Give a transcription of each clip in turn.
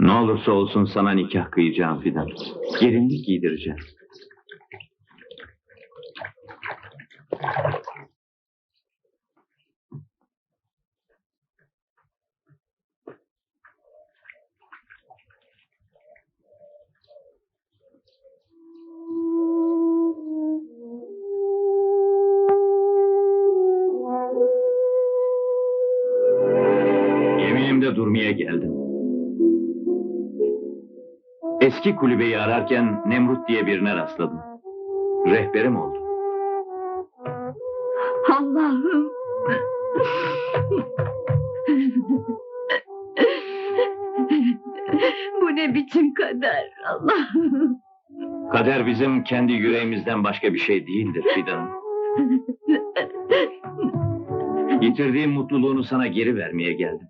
Ne olursa olsun sana nikah kıyacağım Fidan. Gelinlik giydireceğim. Durmaya geldim. Eski kulübeyi ararken Nemrut diye birine rastladım. Rehberim oldu. Allah'ım. Bu ne biçim kader Allah'ım. Kader bizim kendi yüreğimizden başka bir şey değildir Fidan. Yitirdiğim mutluluğunu sana geri vermeye geldim.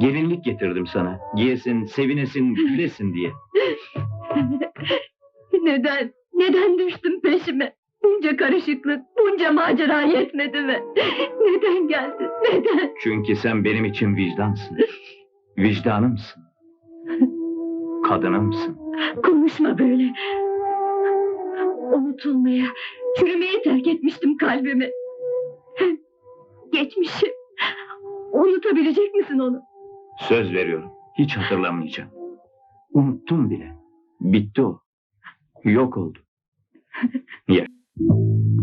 Gelinlik getirdim sana. Giyesin, sevinesin, gülesin diye. Neden? Neden düştün peşime? Bunca karışıklık, bunca macera yetmedi mi? Neden geldin? Neden? Çünkü sen benim için vicdansın. Vicdanımsın. Kadınımsın. Konuşma böyle. Unutulmaya, çürümeye terk etmiştim kalbimi. Geçmişi. Unutabilecek misin onu? Söz veriyorum. Hiç hatırlamayacağım. Unuttum bile. Bitti o. Yok oldu. Ya.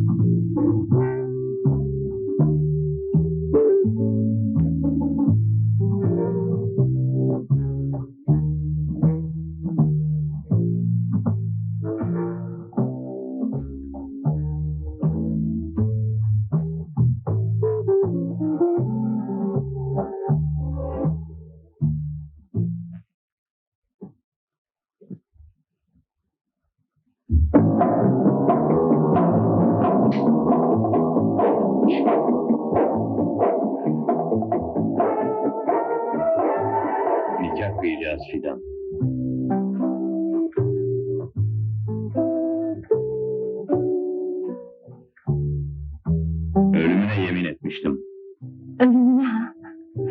Kıyacağız Fidan. Ölümüne yemin etmiştim. Ölümüne ha.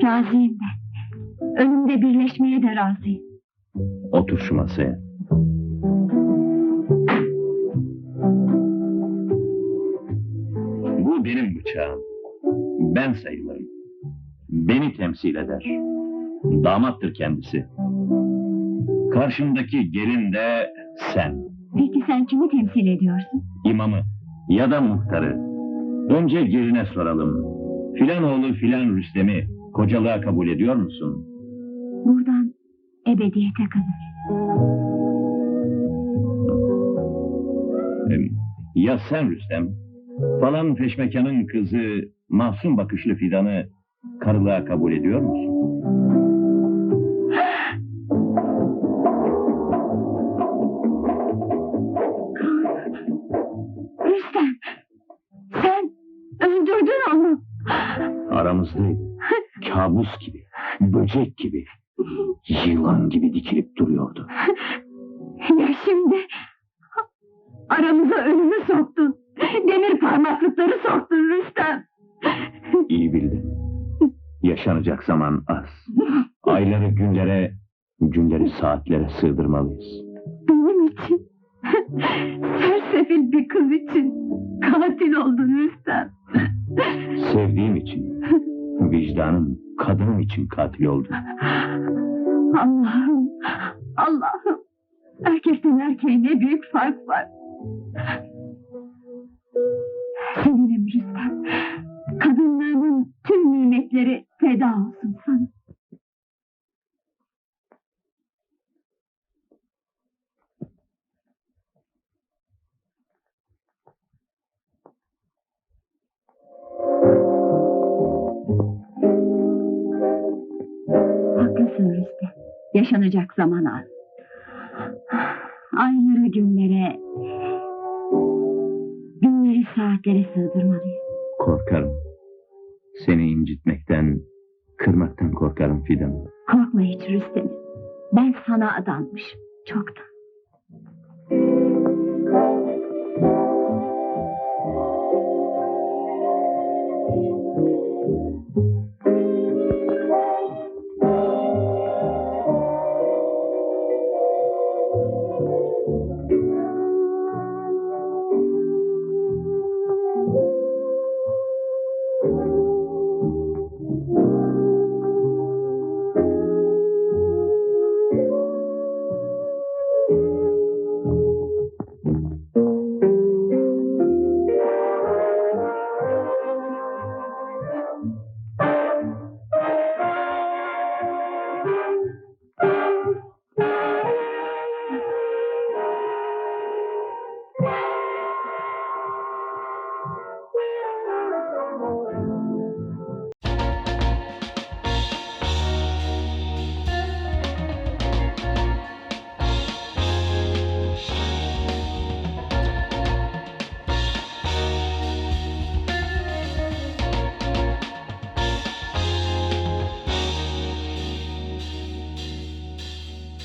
Razıyım ben. Ölümde birleşmeye de razıyım. Otur şu masaya. Bu benim bıçağım. Ben sayılırım. Beni temsil eder. Damattır kendisi. Karşımdaki gelin de sen. Peki sen kimi temsil ediyorsun? imamı ya da muhtarı. Önce geline soralım. Filan oğlu filan Rüstem'i kocalığa kabul ediyor musun? Buradan ebediyete kadar. Ya sen Rüstem, falan peşmekanın kızı masum bakışlı fidanı karılığa kabul ediyor musun? Öldürdün onu. Aramızdaydı. Kabus gibi, böcek gibi, yılan gibi dikilip duruyordu. Ya şimdi aramıza ölümü soktun. Demir parmaklıkları soktun Rüstem. İyi bildin. Yaşanacak zaman az. Ayları günlere, günleri saatlere sığdırmalıyız. Benim için. Sersefil bir kız için. Katil oldun Rüstem. Sevdiğim için, vicdanım, kadınım için katil oldum. Allah'ım. Allah'ım. Erkekten erkeğe ne büyük fark var. Seninim Rüstem. Kadınlarının tüm nimetleri feda olsun sana. yaşanacak zaman az. Aynı günlere, günleri saatlere sığdırmalıyız. Korkarım. Seni incitmekten, kırmaktan korkarım Fidan. Korkma hiç Rüstem. Ben sana adanmışım, çoktan.